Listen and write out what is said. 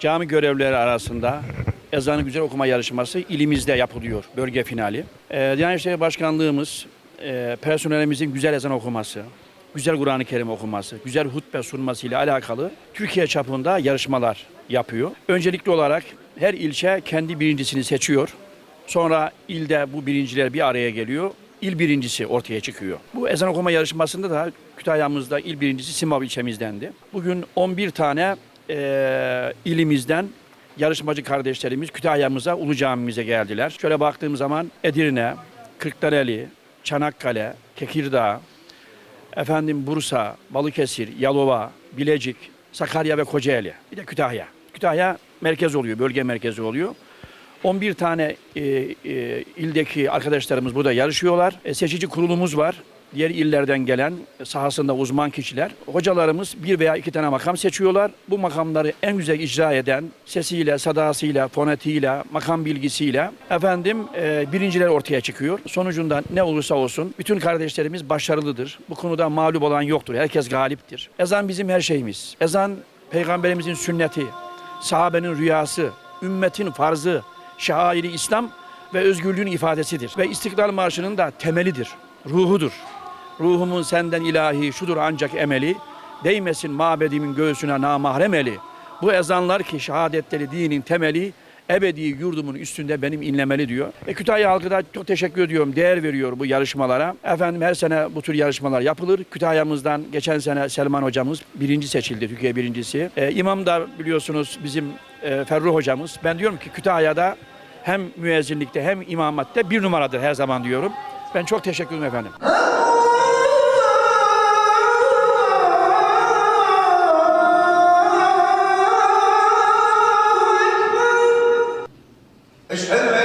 Cami görevlileri arasında ezanı güzel okuma yarışması ilimizde yapılıyor. Bölge finali. Ee, Diyanet İşleri Başkanlığımız e, personelimizin güzel ezan okuması, güzel Kur'an-ı Kerim okuması, güzel hutbe sunması ile alakalı Türkiye çapında yarışmalar yapıyor. Öncelikli olarak her ilçe kendi birincisini seçiyor. Sonra ilde bu birinciler bir araya geliyor. İl birincisi ortaya çıkıyor. Bu ezan okuma yarışmasında da Kütahya'mızda il birincisi Simav ilçemizdendi. Bugün 11 tane eee, ilimizden yarışmacı kardeşlerimiz Kütahya'mıza, Ulu Camimize geldiler. Şöyle baktığım zaman Edirne, Kırklareli, Çanakkale, Tekirdağ, efendim Bursa, Balıkesir, Yalova, Bilecik, Sakarya ve Kocaeli. Bir de Kütahya. Kütahya merkez oluyor, bölge merkezi oluyor. 11 tane e, e, ildeki arkadaşlarımız burada yarışıyorlar. E, seçici kurulumuz var. Diğer illerden gelen sahasında uzman kişiler. Hocalarımız bir veya iki tane makam seçiyorlar. Bu makamları en güzel icra eden sesiyle, sadasıyla, fonetiğiyle, makam bilgisiyle efendim e, birinciler ortaya çıkıyor. Sonucunda ne olursa olsun bütün kardeşlerimiz başarılıdır. Bu konuda mağlup olan yoktur. Herkes galiptir. Ezan bizim her şeyimiz. Ezan peygamberimizin sünneti, sahabenin rüyası, ümmetin farzı, şairi İslam ve özgürlüğün ifadesidir. Ve İstiklal Marşı'nın da temelidir, ruhudur. Ruhumun senden ilahi şudur ancak emeli, değmesin mabedimin göğsüne namahrem eli. Bu ezanlar ki şehadetleri dinin temeli, ebedi yurdumun üstünde benim inlemeli diyor. E, Kütahya halkı da çok teşekkür ediyorum, değer veriyor bu yarışmalara. Efendim her sene bu tür yarışmalar yapılır. Kütahya'mızdan geçen sene Selman hocamız birinci seçildi, Türkiye birincisi. E, imam da biliyorsunuz bizim e, Ferruh hocamız. Ben diyorum ki Kütahya'da hem müezzinlikte hem imamatte bir numaradır her zaman diyorum. Ben çok teşekkür ederim efendim. أشهد